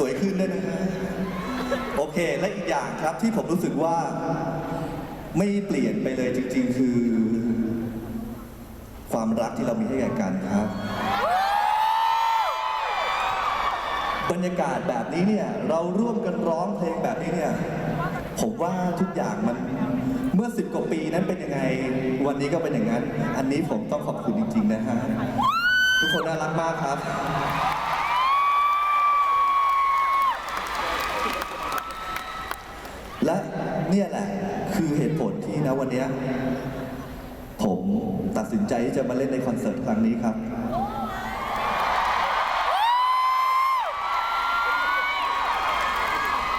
สวยขึ้นด้วยนะฮะโอเค และอีกอย่างครับที่ผมรู้สึกว่า ไม่เปลี่ยนไปเลยจริง ๆ คือ ความรักที่เรามีให้แก่กันครับ บรรยากาศแบบนี้เนี่ย เราร่วมกันร้องเพลงแบบนี้เนี่ย ผมว่าทุกอย่างมันเมื่อสิบกว่าปีนั้นเป็นยังไง วันนี้ก็เป็นอย่างนั้น อันนี้ผมต้องขอบคุณจริง ๆ นะฮะ ทุกคนน่ารักมากครับ และเนี่ยแหละคือเหตุผลที่นะวันนี้ผมตัดสินใจที่จะมาเล่นในคอนเสิร์ตครั้งนี้ครับ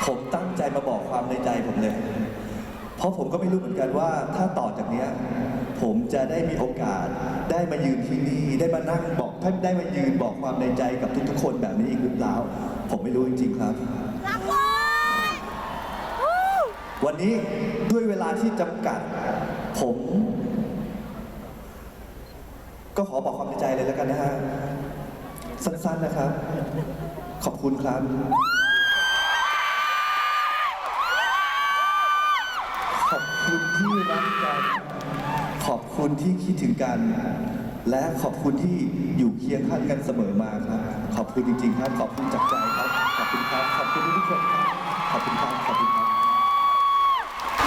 ผมตั้งใจมาบอกความในใจผมเลย เพราะผมก็ไม่รู้เหมือนกันว่า ถ้าต่อจากนี้ผมจะได้มีโอกาสได้มายืนที่นี่ได้มานั่งบอกท่านได้มายืนบอกความในใจกับทุกๆคนแบบนี้อีกหรือเปล่า ผมไม่รู้จริงๆครับ วันนี้ด้วยเวลาที่จำกัด ผม ก็ขอบอกความในใจเลยแล้วกันนะฮะ สั้นๆนะครับ ขอบคุณครับ ขอบคุณที่รักกัน ขอบคุณที่คิดถึงกัน และขอบคุณที่อยู่เคียงข้างกันเสมอมาครับ ขอบคุณจริงๆครับ ขอบคุณจากใจครับ ขอบคุณครับ ขอบคุณทุกคนครับขอบคุณ